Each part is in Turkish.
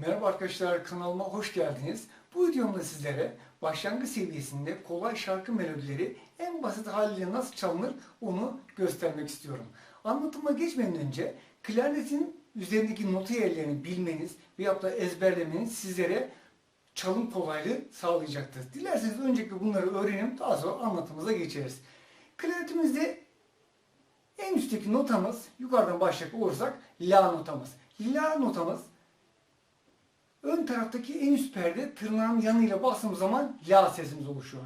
Merhaba arkadaşlar kanalıma hoş geldiniz. Bu videomda sizlere başlangıç seviyesinde kolay şarkı melodileri en basit haliyle nasıl çalınır onu göstermek istiyorum. Anlatıma geçmeden önce klarnetin üzerindeki nota yerlerini bilmeniz veya da ezberlemeniz sizlere çalım kolaylığı sağlayacaktır. Dilerseniz öncelikle bunları öğrenelim daha sonra anlatımıza geçeriz. Klarnetimizde en üstteki notamız yukarıdan başlayacak olursak La notamız. La notamız ön taraftaki en üst perde tırnağın yanıyla bastığımız zaman La sesimiz oluşuyor.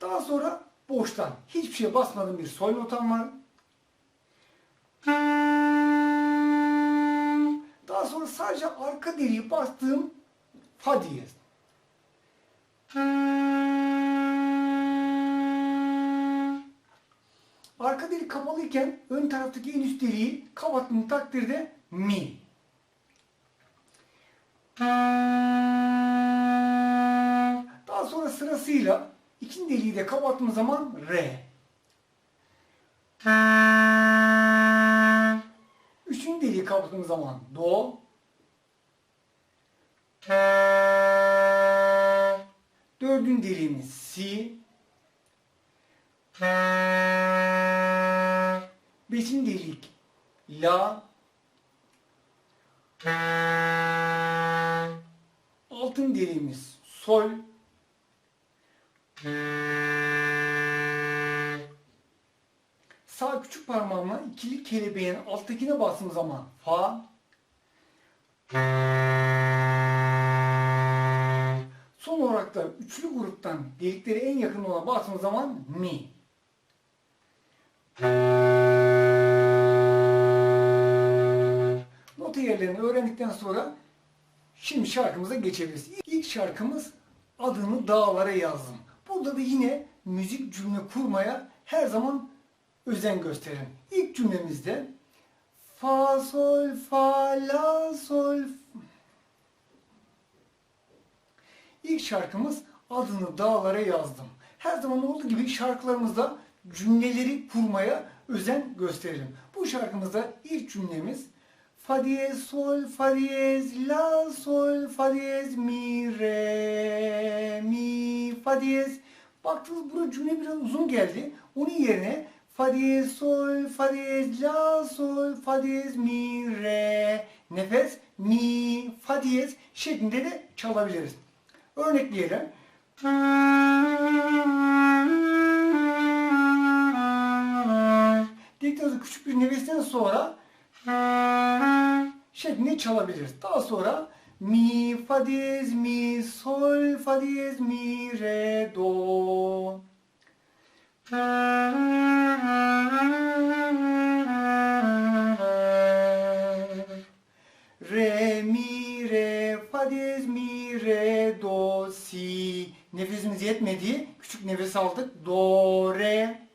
Daha sonra boştan hiçbir şeye basmadığım bir sol notam var. Daha sonra sadece arka deliği bastığım Fa diyez. Arka delik kapalıyken ön taraftaki en üst deliği kapattığım takdirde Mi. Daha sonra sırasıyla ikinci deliği de kapattığım zaman Re. Üçüncü deliği kapattığım zaman Do. Dördüncü deliğimiz Si. Beşinci delik La. Altın deliğimiz Sol. Sağ küçük parmağımla ikili kelebeğin alttakine bastığım zaman Fa. Son olarak da üçlü gruptan delikleri en yakın olan bastığım zaman Mi. Nota yerlerini öğrendikten sonra şimdi şarkımıza geçebiliriz. İlk şarkımız adını dağlara yazdım. Burada da yine müzik cümle kurmaya her zaman özen gösterin. İlk cümlemizde fa sol fa la sol İlk şarkımız adını dağlara yazdım. Her zaman olduğu gibi şarkılarımızda cümleleri kurmaya özen gösterelim. Bu şarkımızda ilk cümlemiz Fa diyez sol fa diyez la sol fa diyez mi re mi fa diyez. Baktınız burada cümle biraz uzun geldi. Onun yerine fa diyez sol fa diyez la sol fa diyez mi re nefes mi fa diyez şeklinde de çalabiliriz. Örnekleyelim. Sonra küçük bir nefesten sonra şeklinde çalabiliriz. Daha sonra mi fa diyez mi sol fa diyez mi re do. Re mi re fa diyez mi re do si. Nefesimiz yetmedi. Küçük nefes aldık. Do re.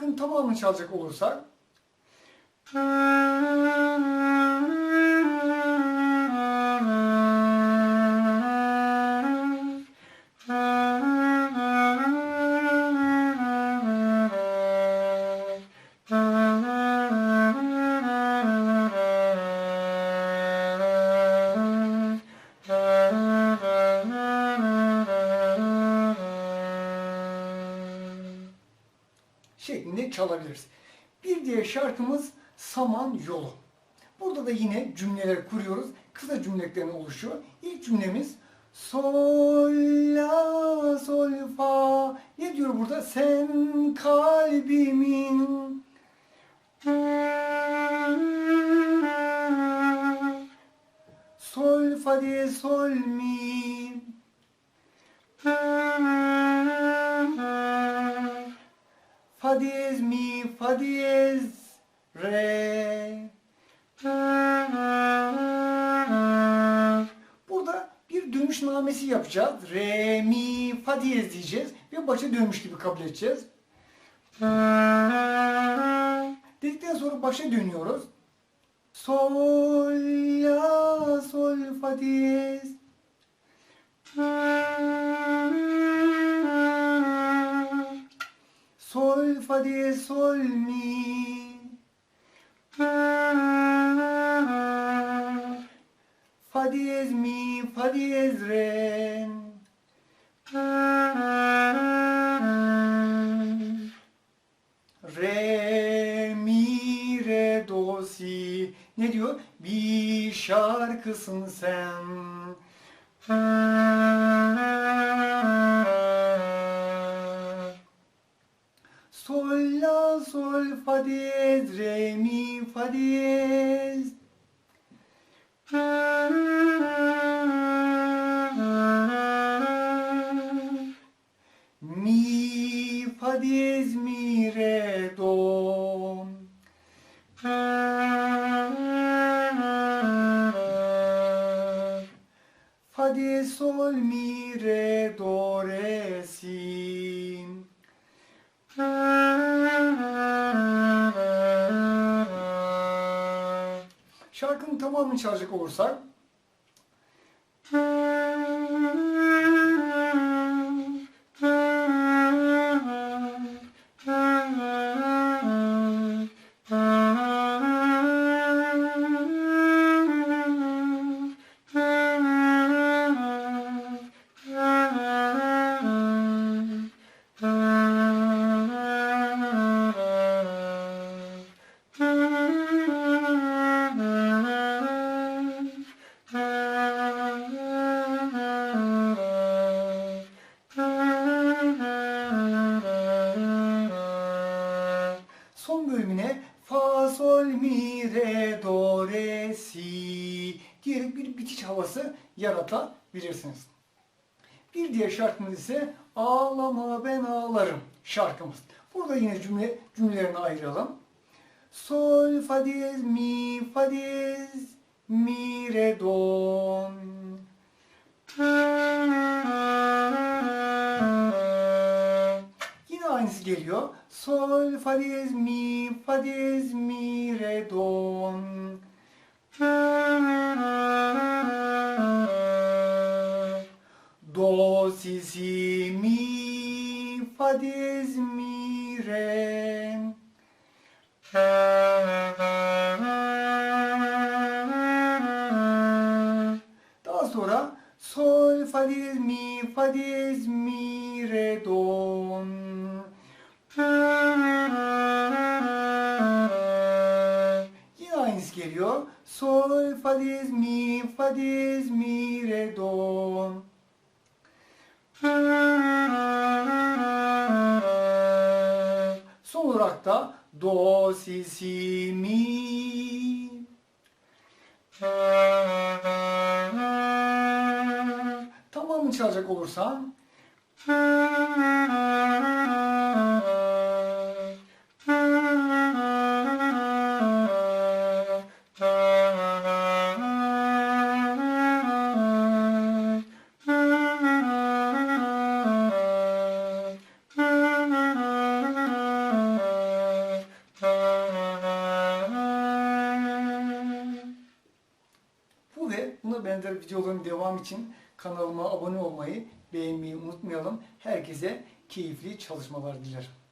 Şarkının tamamını çalacak olursak şeklinde çalabiliriz. Bir diğer şarkımız Saman Yolu. Burada da yine cümleler kuruyoruz. Kısa cümlelerden oluşuyor. İlk cümlemiz Sol, la, sol, fa. Ne diyor burada? Sen kalbimin Fa diyez mi, fa diyez re. Burada bir dönüşnamesi yapacağız. Re, mi, fa diyez diyeceğiz ve başa dönmüş gibi kabul edeceğiz. Dedikten sonra başa dönüyoruz. Sol, la, sol, fa diyez. Fa diyez, sol, mi. Fa diyez, mi, fa diyez, re. Re, mi, re, do, si. Ne diyor? Bir şarkısın sen. sol, fa diyez, re, mi, fa diyez. Mi, fa diyez, mi, re, do. Fa diyez, sol, mi, re, do, re, si. Tamamını çalacak olursak. Son bölümüne fa sol mi re do re si diyerek bir bitiş havası yaratabilirsiniz. Bir diğer şarkımız ise ağlama ben ağlarım şarkımız. Burada yine cümle cümlelerini ayıralım. Sol fa diyez mi fa diyez mi re do. Yine aynısı geliyor. Sol, fa diyez, mi, fa diyez, mi, re, do. Do, si, si, mi, fa diyez, mi, re. Daha sonra sol, fa diyez, mi, fa diyez, mi, re, do. Yine aynısı geliyor. Sol, fa diyez, mi, fa diyez, mi, re, do. Son olarak da do, si, si, mi. Tamamını çalacak olursam. Benzer videoların devamı için kanalıma abone olmayı, beğenmeyi unutmayalım. Herkese keyifli çalışmalar dilerim.